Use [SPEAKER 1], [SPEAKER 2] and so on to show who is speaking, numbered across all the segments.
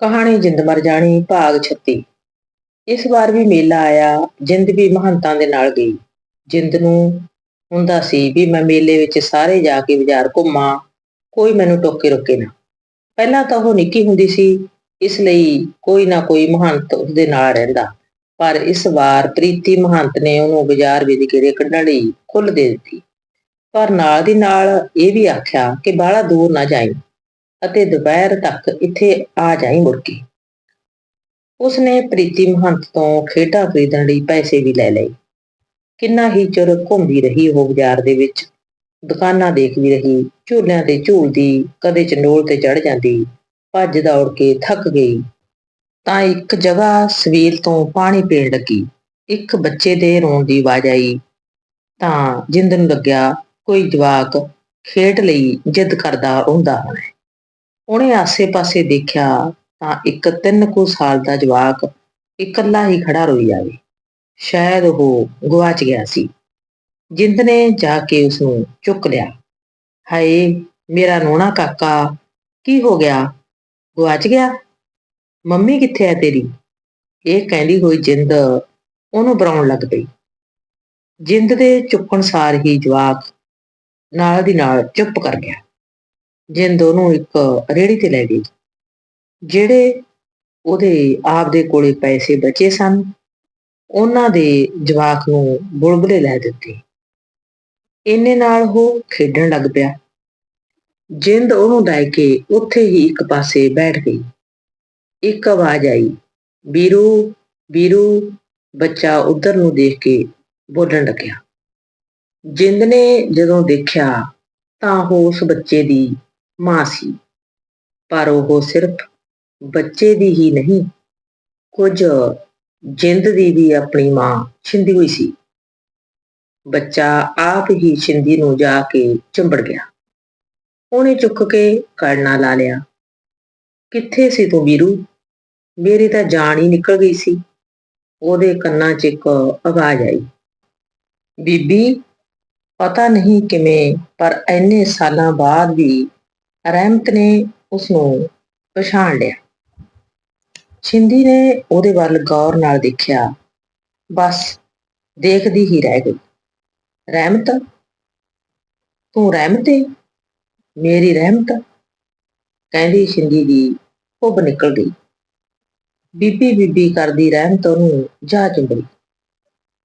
[SPEAKER 1] ਕਹਾਣੀ ਜਿੰਦ ਮਰ ਜਾਣੀ, ਭਾਗ 36 ਇਸ ਵਾਰ ਵੀ ਮੇਲਾ ਆਇਆ, ਜਿੰਦ ਵੀ ਮਹੰਤਾਂ ਦੇ ਨਾਲ ਗਈ। ਜਿੰਦ ਨੂੰ ਹੁੰਦਾ ਸੀ ਵੀ ਮੈਂ ਮੇਲੇ ਵਿੱਚ ਸਾਰੇ ਜਾ ਕੇ ਬਾਜ਼ਾਰ ਘੁੰਮਾਂ, ਕੋਈ ਮੈਨੂੰ ਟੋਕੇ ਰੋਕੇ ਨਾ। ਪਹਿਲਾਂ ਤਾਂ ਉਹ ਨਿੱਕੀ ਹੁੰਦੀ ਸੀ, ਇਸ ਲਈ ਕੋਈ ਨਾ ਕੋਈ ਮਹੰਤ ਉਸਦੇ ਨਾਲ ਰਹਿੰਦਾ। ਪਰ ਇਸ ਵਾਰ ਪ੍ਰੀਤੀ ਮਹੰਤ ਨੇ ਉਹਨੂੰ ਬਾਜ਼ਾਰ ਵਿੱਚ ਗੇੜੇ ਕੱਢਣ ਲਈ ਖੁੱਲ੍ਹ ਦੇ ਦਿੱਤੀ। ਪਰ ਨਾਲ ਦੀ ਨਾਲ ਇਹ ਵੀ ਆਖਿਆ ਕਿ ਬਾਹਲਾ ਦੂਰ ਨਾ ਜਾਈਂ। ਅਤੇ ਦੁਪਹਿਰ ਤੱਕ ਇੱਥੇ ਆ ਜਾਈ ਮੁੜ ਕੇ ਉਸਨੇ ਪ੍ਰੀਤੀ ਮਹੰਤ ਤੋਂ ਖੇਡਾਂ ਖਰੀਦਣ ਲਈ ਪੈਸੇ ਵੀ ਲੈ ਲਏ। ਕਿੰਨਾ ਹੀ ਚਿਰ ਘੁੰਮਦੀ ਰਹੀ ਉਹ ਬਾਜ਼ਾਰ ਦੇ ਵਿੱਚ, ਦੁਕਾਨਾਂ ਦੇਖਦੀ ਰਹੀ, ਝੂਲਿਆਂ ਤੇ ਝੂਲਦੀ, ਕਦੇ ਚੰਡੋਲ ਤੇ ਚੜ ਜਾਂਦੀ, ਭੱਜ ਦੌੜ ਕੇ ਥੱਕ ਗਈ। ਤਾਂ ਇੱਕ ਜਗ੍ਹਾ ਸਵੀਲ ਤੋਂ ਪਾਣੀ ਪੀਣ ਲੱਗੀ। ਇੱਕ ਬੱਚੇ ਦੇ ਰੋਣ ਦੀ ਆਵਾਜ਼ ਆਈ। ਤਾਂ ਜਿੰਦ ਨੂੰ ਲੱਗਿਆ, ਕੋਈ ਜਵਾਕ ਖੇਡ ਲਈ ਜਿੱਦ ਕਰਦਾ ਹੁੰਦਾ ਹੋਣਾ ਉਹਨੇ ਆਸੇ-ਪਾਸੇ ਦੇਖਿਆ ਤਾਂ ਇੱਕ ਤਿੰਨ ਕੁ ਸਾਲ ਦਾ ਜਵਾਕ ਇਕੱਲਾ ਹੀ ਖੜਾ ਰੋਈ ਜਾਵੇ ਸ਼ਾਇਦ ਉਹ ਗਵਾਚ ਗਿਆ ਸੀ। ਜਿੰਦ ਨੇ ਜਾ ਕੇ ਉਸ ਨੂੰ ਚੁੱਕ ਲਿਆ। ਹਾਏ, ਮੇਰਾ ਨੋਣਾ ਕਾਕਾ, ਕੀ ਹੋ ਗਿਆ? ਗਵਾਚ ਗਿਆ? ਮੰਮੀ ਕਿੱਥੇ ਹੈ ਤੇਰੀ? ਇਹ ਕਹਿੰਦੀ ਹੋਈ ਜਿੰਦ ਉਹਨੂੰ ਬਰਾਉਣ ਲੱਗ ਪਈ। ਜਿੰਦ ਦੇ ਚੁੱਕਣ ਸਾਰ ਹੀ ਜਵਾਕ ਨਾਲ ਦੀ ਨਾਲ ਚੁੱਪ ਕਰ ਗਿਆ। ਜਿੰਦ ਉਹਨੂੰ ਇੱਕ ਰੇੜੀ ਤੇ ਲੈ ਗਈ ਜਿਹੜੇ ਉਹਦੇ ਆਪ ਦੇ ਕੋਲੇ ਪੈਸੇ ਬਚੇ ਸਨ, ਉਹਨਾਂ ਦੇ ਜਵਾਕ ਨੂੰ ਬੁਲਬੁਲੇ ਲੈ ਦਿੱਤੇ। ਇੰਨੇ ਨਾਲ ਉਹ ਖੇਡਣ ਲੱਗ ਪਿਆ। ਜਿੰਦ ਉਹਨੂੰ ਲੈ ਕੇ ਉੱਥੇ ਹੀ ਇੱਕ ਪਾਸੇ ਬੈਠ ਗਈ। ਇੱਕ ਆਵਾਜ਼ ਆਈ ਵੀਰੂ ਬੀਰੂ। ਬੱਚਾ ਉਧਰ ਨੂੰ ਦੇਖ ਕੇ ਬੋਲਣ ਲੱਗਿਆ। ਜਿੰਦ ਨੇ ਜਦੋਂ ਦੇਖਿਆ ਤਾਂ ਉਹ ਉਸ ਬੱਚੇ ਦੀ ਮਾਂ ਸੀ ਪਰ ਉਹ ਸਿਰਫ ਬੱਚੇ ਦੀ ਹੀ ਨਹੀਂ, ਕੁਝ ਜਿੰਦ ਦੀ ਵੀ ਆਪਣੀ ਮਾਂ ਛਿੰਦੀ ਹੋਈ ਸੀ। ਬੱਚਾ ਆਪ ਹੀ ਛਿੰਦੀ ਨੂੰ ਜਾ ਕੇ ਚੰਬੜ ਗਿਆ। ਉਹਨੇ ਚੁੱਕ ਕੇ ਕੜਨਾ ਲਾ ਲਿਆ। ਕਿੱਥੇ ਸੀ ਤੂੰ ਵੀਰੂ? ਮੇਰੀ ਤਾਂ ਜਾਨ ਹੀ ਨਿਕਲ ਗਈ ਸੀ। ਉਹਦੇ ਕੰਨਾਂ 'ਚ ਇੱਕ ਆਵਾਜ਼ ਆਈ। ਬੀਬੀ, ਪਤਾ ਨਹੀਂ ਕਿਵੇਂ, ਪਰ ਇੰਨੇ ਸਾਲਾਂ ਬਾਅਦ ਵੀ ਰਹਿਮਤ ਨੇ ਉਸ ਨੂੰ ਪਛਾਣ ਲਿਆ। ਛਿੰਦੀ ਨੇ ਉਹਦੇ ਵੱਲ ਗੌਰ ਨਾਲ ਦੇਖਿਆ। ਬਸ, ਦੇਖਦੀ ਹੀ ਰਹਿ ਗਈ। ਰਹਿਮਤ? ਤੂੰ ਰਹਿਮਤ ਏ? ਮੇਰੀ ਰਹਿਮਤ? ਕਹਿੰਦੀ ਛਿੰਦੀ ਦੀ ਕੁੱਬ ਨਿਕਲ ਗਈ। ਬੀਬੀ ਬੀਬੀ ਕਰਦੀ ਰਹਿਮਤ ਉਹਨੂੰ ਜਾ ਚੁੰਬੜੀ।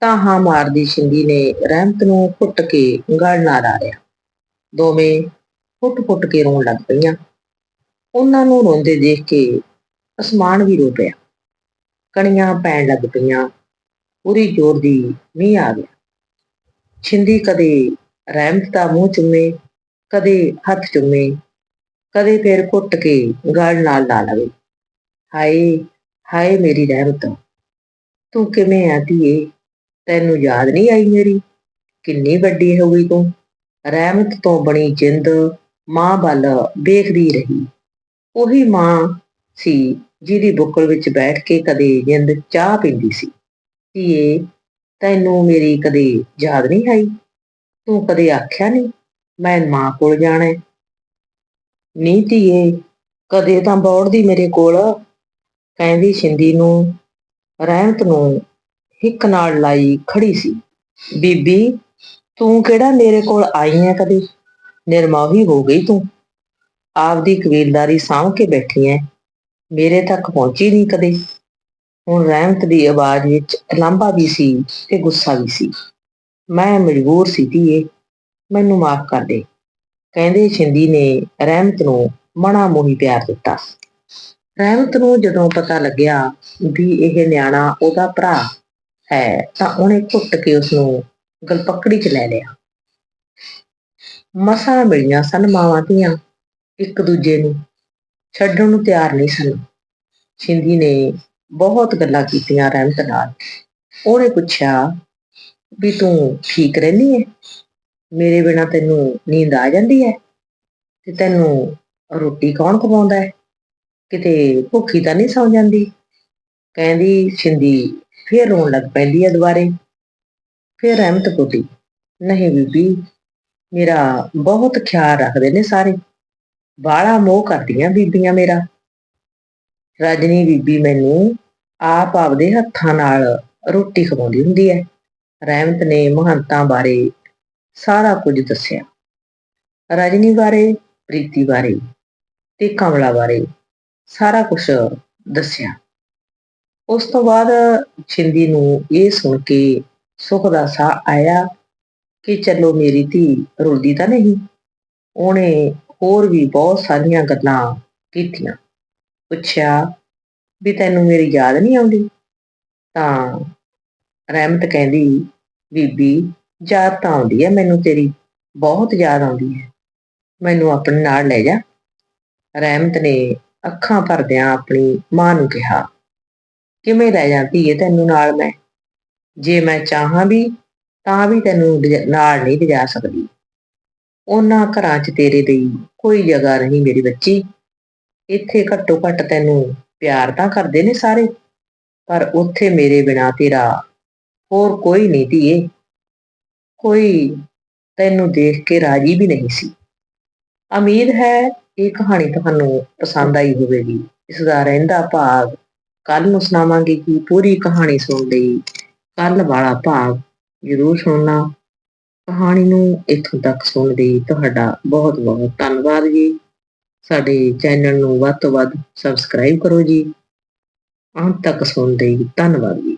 [SPEAKER 1] ਤਾਂ ਹਾਂ ਮਾਰਦੀ ਛਿੰਦੀ ਨੇ ਰਹਿਮਤ ਨੂੰ ਘੁੱਟ ਕੇ ਗਲ ਨਾਲ ਲਾਰਿਆ ਦੋਵੇਂ ਫੁੱਟ-ਫੁੱਟ ਕੇ ਰੋਣ ਲੱਗ ਪਈਆਂ। ਉਹਨਾਂ ਨੂੰ ਰੋਂਦੇ ਦੇਖ ਕੇ ਅਸਮਾਨ ਵੀ ਰੋ ਪਿਆ। ਕਣੀਆਂ ਪੈਣ ਲੱਗ ਪਈਆਂ। ਪੂਰੀ ਜ਼ੋਰ ਦੀ ਮੀਂਹ ਆ ਗਿਆ। ਛਿੰਦੀ ਕਦੇ ਰਹਿਮਤ ਦਾ ਮੂੰਹ ਚੁੰਮੇ, ਕਦੇ ਹੱਥ ਚੁੰਮੇ, ਕਦੇ ਫਿਰ ਘੁੱਟ ਕੇ ਗਾਲ ਨਾਲ ਲਾ ਲਵੇ। ਹਾਏ ਹਾਏ ਮੇਰੀ ਰਹਿਮਤ, ਤੂੰ ਕਿਵੇਂ ਆ ਧੀਏ? ਤੈਨੂੰ ਯਾਦ ਨਹੀਂ ਆਈ ਮੇਰੀ? ਕਿੰਨੀ ਵੱਡੀ ਹੋ ਗਈ ਤੂੰ? ਰਹਿਮਤ ਤੋਂ ਬਣੀ ਜਿੰਦ ਮਾਂ ਵੱਲ ਵੇਖਦੀ ਰਹੀ। ਉਹੀ ਮਾਂ ਸੀ ਜਿਹਦੀ ਬੁੱਕਲ ਵਿੱਚ ਬੈਠ ਕੇ ਕਦੇ ਜਿੰਦ ਚਾਹ ਪੀਂਦੀ ਸੀ। ਧੀਏ, ਤੈਨੂੰ ਮੇਰੀ ਕਦੇ ਯਾਦ ਨਹੀਂ ਆਈ? ਤੂੰ ਕਦੇ ਆਖਿਆ ਨਹੀਂ, ਮੈਂ ਮਾਂ ਕੋਲ ਜਾਣਾ ਹੈ? ਨਹੀਂ ਧੀਏ, ਕਦੇ ਤਾਂ ਬੌੜਦੀ ਮੇਰੇ ਕੋਲ। ਕਹਿੰਦੀ ਸ਼ਿੰਦੀ ਨੂੰ, ਰਹਿਮਤ ਨੂੰ ਹਿੱਕ ਨਾਲ ਲਾਈ ਖੜੀ ਸੀ। ਬੀਬੀ, ਤੂੰ ਕਿਹੜਾ ਮੇਰੇ ਕੋਲ ਆਈ ਹੈ ਕਦੇ? ਨਿਰਮੋਹੀ ਹੋ ਗਈ ਤੂੰ। ਆਪਦੀ ਕਬੀਲਦਾਰੀ ਸਾਂਭ ਕੇ ਬੈਠੀ ਐ। ਮੇਰੇ ਤੱਕ ਪਹੁੰਚੀ ਨਹੀਂ ਕਦੇ। ਹੁਣ ਰਹਿਮਤ ਦੀ ਆਵਾਜ਼ ਵਿੱਚ ਲਾਂਭਾ ਵੀ ਸੀ ਤੇ ਗੁੱਸਾ ਵੀ ਸੀ। ਮੈਂ ਮਜਬੂਰ ਸੀ ਧੀਏ, ਮੈਨੂੰ ਮਾਫ ਕਰ ਦੇ। ਕਹਿੰਦੇ ਛਿੰਦੀ ਨੇ ਰਹਿਮਤ ਨੂੰ ਮਣਾ ਮੋਹੀ ਪਿਆਰ ਦਿੱਤਾ। ਰਹਿਮਤ ਨੂੰ ਜਦੋਂ ਪਤਾ ਲੱਗਿਆ ਵੀ ਇਹ ਨਿਆਣਾ ਉਹਦਾ ਭਰਾ ਹੈ ਤਾਂ ਉਹਨੇ ਘੁੱਟ ਕੇ ਉਸ ਨੂੰ ਗਲਪੱਕੜੀ 'ਚ ਲੈ ਲਿਆ। ਮਸਾਂ ਮਿਲੀਆਂ ਸਨ ਮਾਵਾਂ ਧੀਆਂ ਇੱਕ ਦੂਜੇ ਨੂੰ। ਛੱਡਣ ਨੂੰ ਤਿਆਰ ਨਹੀਂ ਸਨ। ਛਿੰਦੀ ਨੇ ਬਹੁਤ ਗੱਲਾਂ ਕੀਤੀਆਂ ਰਹਿਮਤ ਨਾਲ। ਉਹਨੇ ਪੁੱਛਿਆ, ਵੀ ਤੂੰ ਠੀਕ ਰਹਿੰਦੀ ਹੈ ਮੇਰੇ ਬਿਨਾ ਤੈਨੂੰ ਨੀਂਦ ਆ ਜਾਂਦੀ ਹੈ ਤੇ ਤੈਨੂੰ ਰੋਟੀ ਕੌਣ ਖਵਾਉਂਦਾ ਹੈ ਕਿਤੇ ਭੁੱਖੀ ਤਾਂ ਨਹੀਂ ਸੌਂ ਜਾਂਦੀ? ਕਹਿੰਦੀ, ਛਿੰਦੀ ਫੇਰ ਰੋਣ ਲੱਗ ਪੈਂਦੀ ਹੈ ਦੁਬਾਰੇ। ਫੇਰ ਰਹਿਮਤ ਪੁੱਟੀ, ਨਹੀਂ ਬੀਬੀ ਮੇਰਾ ਬਹੁਤ ਖਿਆਲ ਰੱਖਦੇ ਨੇ ਸਾਰੇ। ਬਾਲਾ ਮੋਹ ਕਰਦੀਆਂ ਬੀਬੀਆਂ ਮੇਰਾ। ਰਜਨੀ ਬੀਬੀ ਮੈਨੂੰ ਆਪ ਆਪਦੇ ਹੱਥਾਂ ਨਾਲ ਰੋਟੀ ਖਵਾਉਂਦੀ ਹੁੰਦੀ ਹੈ ਰਹਿਮਤ ਨੇ ਮਹੰਤਾਂ ਬਾਰੇ ਸਾਰਾ ਕੁਝ ਦੱਸਿਆ। ਰਜਨੀ ਬਾਰੇ, ਪ੍ਰੀਤੀ ਬਾਰੇ ਤੇ ਕਮਲਾ ਬਾਰੇ ਸਾਰਾ ਕੁਝ ਦੱਸਿਆ। ਉਸ ਤੋਂ ਬਾਅਦ ਛਿੰਦੀ ਨੂੰ ਇਹ ਸੁਣ ਕੇ ਸੁੱਖ ਦਾ ਸਾਹ ਆਇਆ ਕਿ ਚਲੋ ਮੇਰੀ ਧੀ ਰੁਲਦੀ ਤਾਂ ਨਹੀਂ। ਉਹਨੇ ਹੋਰ ਵੀ ਬਹੁਤ ਸਾਰੀਆਂ ਗੱਲਾਂ ਕੀਤੀਆਂ। ਪੁੱਛਿਆ ਵੀ ਤੈਨੂੰ ਮੇਰੀ ਯਾਦ ਨਹੀਂ ਆਉਂਦੀ? ਤਾਂ ਰਹਿਮਤ ਕਹਿੰਦੀ, ਬੀਬੀ, ਯਾਦ ਤਾਂ ਆਉਂਦੀ ਹੈ ਮੈਨੂੰ ਤੇਰੀ, ਬਹੁਤ ਯਾਦ ਆਉਂਦੀ ਹੈ। ਮੈਨੂੰ ਆਪਣੇ ਨਾਲ ਲੈ ਜਾ। ਰਹਿਮਤ ਨੇ ਅੱਖਾਂ ਭਰਦਿਆਂ ਆਪਣੀ ਮਾਂ ਨੂੰ ਕਿਹਾ, ਕਿਵੇਂ ਲੈ ਜਾਂਦੀ ਏ ਤੈਨੂੰ ਨਾਲ ਮੈਂ? ਜੇ ਮੈਂ ਚਾਹਾਂ ਵੀ ਤਾਂ ਵੀ ਤੈਨੂੰ ਲਿਜਾ- ਨਾਲ ਨਹੀਂ ਲਿਜਾ ਸਕਦੀ। ਉਹਨਾਂ ਘਰਾਂ 'ਚ ਤੇਰੇ ਲਈ ਕੋਈ ਜਗ੍ਹਾ ਨਹੀਂ ਮੇਰੀ ਬੱਚੀ। ਇੱਥੇ ਘੱਟੋ ਘੱਟ ਤੈਨੂੰ ਪਿਆਰ ਤਾਂ ਕਰਦੇ ਨੇ ਸਾਰੇ। ਪਰ ਉੱਥੇ ਮੇਰੇ ਬਿਨਾ ਤੇਰਾ ਹੋਰ ਕੋਈ ਨਹੀਂ ਧੀਏ। ਕੋਈ ਤੈਨੂੰ ਦੇਖ ਕੇ ਰਾਜੀ ਵੀ ਨਹੀਂ ਸੀ। ਉਮੀਦ ਹੈ ਇਹ ਕਹਾਣੀ ਤੁਹਾਨੂੰ ਪਸੰਦ ਆਈ ਹੋਵੇਗੀ। ਇਸ ਦਾ ਰਹਿੰਦਾ ਭਾਗ ਕੱਲ ਨੂੰ ਸੁਣਾਵਾਂਗੇ ਕਿ ਪੂਰੀ ਕਹਾਣੀ ਸੁਣ ਲਈ ਕੱਲ ਵਾਲਾ ਭਾਗ ਜ਼ਰੂਰ ਸੁਣਨਾ। ਕਹਾਣੀ ਨੂੰ ਇੱਥੋਂ ਤੱਕ ਸੁਣਨ ਲਈ ਤੁਹਾਡਾ ਬਹੁਤ ਬਹੁਤ ਧੰਨਵਾਦ ਜੀ। ਸਾਡੇ ਚੈਨਲ ਨੂੰ ਵੱਧ ਤੋਂ ਵੱਧ ਸਬਸਕ੍ਰਾਈਬ ਕਰੋ ਜੀ। ਅੰਤ ਤੱਕ ਸੁਣਨ ਲਈ, ਧੰਨਵਾਦ ਜੀ।